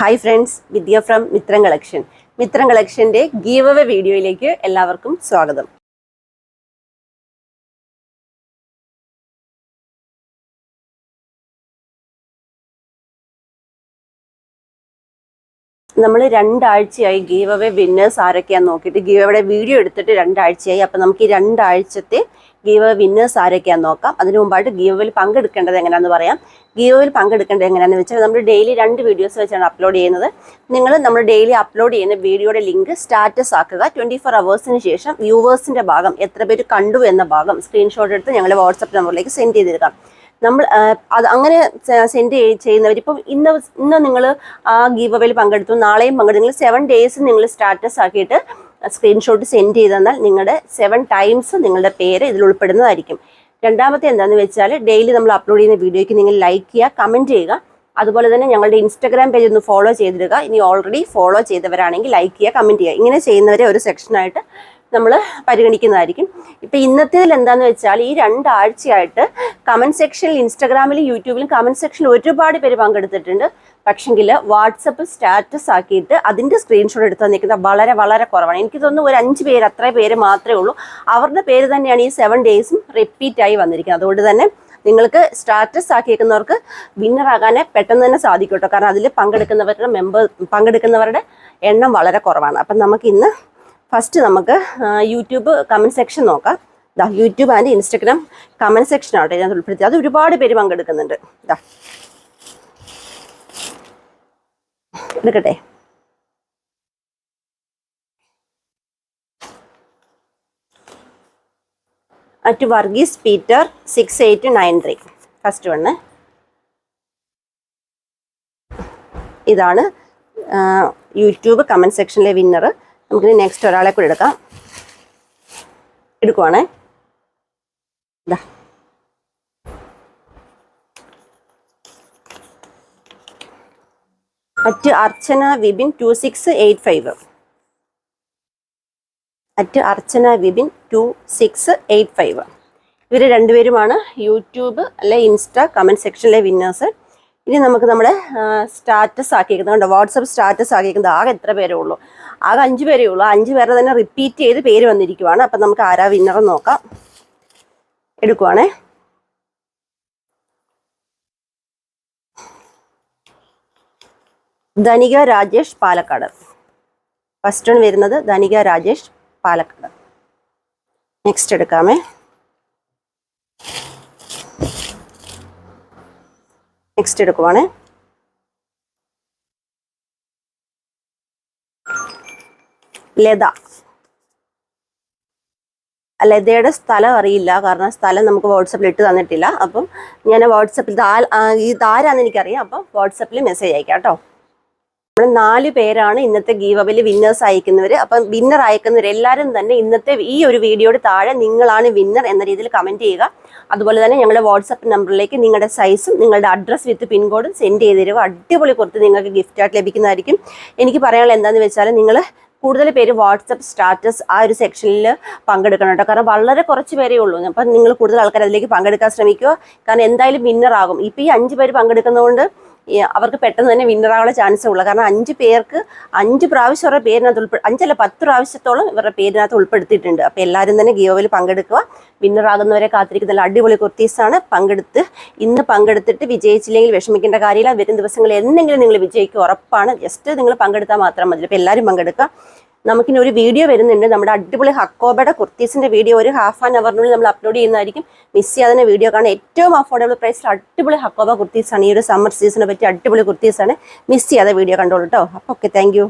Hi friends Vidya from Mithram collection Mithram കളക്ഷന്റെ give away വീഡിയോയിലേക്ക് എല്ലാവർക്കും സ്വാഗതം. നമ്മൾ രണ്ടാഴ്ചയായി ഗീവ് അവേ വിന്നേഴ്സ് ആരൊക്കെയാന്ന് നോക്കിയിട്ട് ഗീവ് അവയുടെ വീഡിയോ എടുത്തിട്ട് രണ്ടാഴ്ചയായി. അപ്പം നമുക്ക് ഈ രണ്ടാഴ്ചത്തെ ഗീവ് അവേ വിന്നേഴ്സ് ആരൊക്കെയാന്ന് നോക്കാം. അതിനു മുമ്പായിട്ട് ഗീവ് അവേയിൽ പങ്കെടുക്കേണ്ടത് എങ്ങനെയാണെന്ന് പറയാം. ഗീവ് അവേയിൽ പങ്കെടുക്കേണ്ടത് എങ്ങനെയാണെന്ന് വെച്ചാൽ നമ്മൾ ഡെയിലി രണ്ട് വീഡിയോസ് വെച്ചാണ് അപ്ലോഡ് ചെയ്യുന്നത്. നിങ്ങൾ നമ്മൾ ഡെയിലി അപ്ലോഡ് ചെയ്യുന്ന വീഡിയോയുടെ ലിങ്ക് സ്റ്റാറ്റസ് ആക്കുക. ട്വന്റി ഫോർ അവേഴ്സിന് ശേഷം വ്യൂവേഴ്സിന്റെ ഭാഗം എത്ര പേര് കണ്ടു എന്ന ഭാഗം സ്ക്രീൻഷോട്ട് എടുത്ത് ഞങ്ങളുടെ വാട്സപ്പ് നമ്പറിലേക്ക് സെൻഡ് ചെയ്തിരിക്കാം നമ്മൾ അത് അങ്ങനെ സെൻഡ് ചെയ്യുന്നവർ ഇപ്പം ഇന്ന് ഇന്ന് നിങ്ങൾ ആ ഗീവ് അവയിൽ പങ്കെടുത്തു. നാളെയും പങ്കെടുത്തു. സെവൻ ഡേയ്സ് നിങ്ങൾ സ്റ്റാറ്റസ് ആക്കിയിട്ട് സ്ക്രീൻഷോട്ട് സെൻഡ് ചെയ്ത് തന്നാൽ നിങ്ങളുടെ സെവൻ ടൈംസ് നിങ്ങളുടെ പേര് ഇതിൽ ഉൾപ്പെടുന്നതായിരിക്കും. രണ്ടാമത്തെ എന്താണെന്ന് വെച്ചാൽ ഡെയിലി നമ്മൾ അപ്ലോഡ് ചെയ്യുന്ന വീഡിയോയ്ക്ക് നിങ്ങൾ ലൈക്ക് ചെയ്യുക കമന്റ് ചെയ്യുക. അതുപോലെ തന്നെ ഞങ്ങളുടെ ഇൻസ്റ്റാഗ്രാം പേജ് ഒന്ന് ഫോളോ ചെയ്തിടുക. ഇനി ഓൾറെഡി ഫോളോ ചെയ്തവരാണെങ്കിൽ ലൈക്ക് ചെയ്യുക കമന്റ് ചെയ്യുക. ഇങ്ങനെ ചെയ്യുന്നവരെ ഒരു സെക്ഷനായിട്ട് നമ്മൾ പരിഗണിക്കുന്നതായിരിക്കും. ഇപ്പം ഇന്നത്തേതിൽ എന്താണെന്ന് വെച്ചാൽ ഈ രണ്ടാഴ്ചയായിട്ട് കമന്റ് സെക്ഷനിൽ ഇൻസ്റ്റാഗ്രാമിലും യൂട്യൂബിലും കമന്റ് സെക്ഷനിൽ ഒരുപാട് പേര് പങ്കെടുത്തിട്ടുണ്ട്. പക്ഷെങ്കിൽ വാട്സപ്പ് സ്റ്റാറ്റസ് ആക്കിയിട്ട് അതിന്റെ സ്ക്രീൻഷോട്ട് എടുത്ത് തന്നിരിക്കുന്നത് വളരെ വളരെ കുറവാണ്. എനിക്ക് തോന്നുന്നു ഒരു അഞ്ച് പേര് അത്ര പേര് മാത്രമേ ഉള്ളൂ. അവരുടെ പേര് തന്നെയാണ് ഈ സെവൻ ഡേയ്സും റിപ്പീറ്റ് ആയി വന്നിരിക്കുന്നത്. അതുകൊണ്ട് തന്നെ നിങ്ങൾക്ക് സ്റ്റാറ്റസ് ആക്കിയേക്കുന്നവർക്ക് വിന്നർ ആകാനേ പെട്ടെന്ന് തന്നെ സാധിക്കും കേട്ടോ. കാരണം അതിൽ പങ്കെടുക്കുന്നവരുടെ മെമ്പർ പങ്കെടുക്കുന്നവരുടെ എണ്ണം വളരെ കുറവാണ്. അപ്പം നമുക്ക് ഇന്ന് ഫസ്റ്റ് നമുക്ക് യൂട്യൂബ് കമന്റ് സെക്ഷൻ നോക്കാം. ദാ YouTube and Instagram comment section ആവട്ടെ ഞാൻ ഉൾപ്പെടുത്തി. അത് ഒരുപാട് പേര് പങ്കെടുക്കുന്നുണ്ട്. ദാ. എടുക്കട്ടെ. At Varghese Peter six eight nine three first one ഇതാണ് യൂട്യൂബ് കമന്റ് സെക്ഷനിലെ വിന്നർ നമുക്കിനി നെക്സ്റ്റ് ഒരാളെ കൂടി എടുക്കാം. എടുക്കുവാണേ. At Archana Vibin two six eight five at Archana Vibin two six eight five ഇവർ രണ്ടുപേരുമാണ് യൂട്യൂബ് അല്ലെ ഇൻസ്റ്റ കമന്റ് സെക്ഷനിലെ വിന്നേഴ്സ് ഇനി നമുക്ക് നമ്മുടെ സ്റ്റാറ്റസ് ആക്കിയിരിക്കുന്നത് കണ്ടോ? വാട്സപ്പ് സ്റ്റാറ്റസ് ആക്കിയിരിക്കുന്നത് ആകെ എത്ര പേരേ ഉള്ളൂ? ആകെ അഞ്ച് പേരേ ഉള്ളൂ. അഞ്ച് പേരെ തന്നെ റിപ്പീറ്റ് ചെയ്ത് പേര് വന്നിരിക്കുവാണ്. അപ്പം നമുക്ക് ആരാ വിന്നർ നോക്കാം. എടുക്കുവാണേ. ധനിക രാജേഷ് പാലക്കാട്. ഫസ്റ്റ് വരുന്നത് ധനിക രാജേഷ് പാലക്കാട്. നെക്സ്റ്റ് എടുക്കാമേ. നെക്സ്റ്റ് എടുക്കുവാണേ. ലത. ലതയുടെ സ്ഥലം അറിയില്ല കാരണം സ്ഥലം നമുക്ക് വാട്സപ്പിൽ ഇട്ട് തന്നിട്ടില്ല. അപ്പം ഞാൻ വാട്സപ്പിൽ ഇതാരാന്ന് എനിക്കറിയാം. അപ്പം വാട്സപ്പിൽ മെസ്സേജ് അയക്കാം കേട്ടോ. നമ്മൾ നാല് പേരാണ് ഇന്നത്തെ ഗീവബിൽ വിന്നേഴ്സ് അയക്കുന്നവർ അപ്പം വിന്നർ അയക്കുന്നവർ എല്ലാവരും തന്നെ ഇന്നത്തെ ഈ ഒരു വീഡിയോയുടെ താഴെ നിങ്ങളാണ് വിന്നർ എന്ന രീതിയിൽ കമന്റ് ചെയ്യുക. അതുപോലെ തന്നെ ഞങ്ങളുടെ വാട്സപ്പ് നമ്പറിലേക്ക് നിങ്ങളുടെ സൈസും നിങ്ങളുടെ അഡ്രസ്സ് വിത്ത് പിൻകോഡും സെൻഡ് ചെയ്ത് തരുക. അടിപൊളി കുറച്ച് നിങ്ങൾക്ക് ഗിഫ്റ്റായിട്ട് ലഭിക്കുന്നതായിരിക്കും. എനിക്ക് പറയാനുള്ള എന്താണെന്ന് വെച്ചാൽ നിങ്ങൾ കൂടുതൽ പേര് വാട്സപ്പ് സ്റ്റാറ്റസ് ആ ഒരു സെക്ഷനിൽ പങ്കെടുക്കണം കേട്ടോ. കാരണം വളരെ കുറച്ച് പേരേ ഉള്ളൂ. അപ്പം നിങ്ങൾ കൂടുതൽ ആൾക്കാർ അതിലേക്ക് പങ്കെടുക്കാൻ ശ്രമിക്കുക. കാരണം എന്തായാലും വിന്നർ ആകും. ഇപ്പം ഈ അഞ്ച് പേര് പങ്കെടുക്കുന്നതുകൊണ്ട് അവർക്ക് പെട്ടെന്ന് തന്നെ വിന്നറാവുള്ള ചാൻസ് ഉള്ളു. കാരണം അഞ്ച് പേർക്ക് അഞ്ച് പ്രാവശ്യം അവരുടെ പേരിനകത്ത് ഉൾപ്പെ അഞ്ചല്ല പത്ത് പ്രാവശ്യത്തോളം ഇവരുടെ പേരിനകത്ത് ഉൾപ്പെടുത്തിയിട്ടുണ്ട്. അപ്പോൾ എല്ലാവരും തന്നെ ഗിയോവിൽ പങ്കെടുക്കുക. വിന്നറാകുന്നവരെ കാത്തിരിക്കുന്ന നല്ല അടിപൊളി കുർത്തീസാണ് പങ്കെടുത്ത് ഇന്ന് പങ്കെടുത്തിട്ട് വിജയിച്ചില്ലെങ്കിൽ വിഷമിക്കേണ്ട കാര്യമില്ല. വരും ദിവസങ്ങളിൽ എന്തെങ്കിലും നിങ്ങൾ വിജയിക്കുക ഉറപ്പാണ്. ജസ്റ്റ് നിങ്ങൾ പങ്കെടുത്താൽ മാത്രം മതി. അപ്പോൾ എല്ലാവരും പങ്കെടുക്കുക. നമുക്കിനി ഒരു വീഡിയോ വരുന്നുണ്ട്. നമ്മുടെ അടിപൊളി ഹക്കോബയുടെ കുർത്തീസിന്റെ വീഡിയോ ഒരു ഹാഫ് ആൻ അവറിനുള്ളിൽ നമ്മൾ അപ്ലോഡ് ചെയ്യുന്നതായിരിക്കും. മിസ് ചെയ്യാതെ വീഡിയോ കാണാൻ ഏറ്റവും അഫോർഡബിൾ പ്രൈസിൽ അടിപൊളി ഹക്കോബ കുർത്തീസാണ്. ഈ ഒരു സമ്മർ സീസണെ പറ്റി അടിപൊളി കുർത്തീസാണ്. മിസ് ചെയ്യാതെ വീഡിയോ കണ്ടോളൂ കേട്ടോ അപ്പോൾ ഓക്കെ താങ്ക്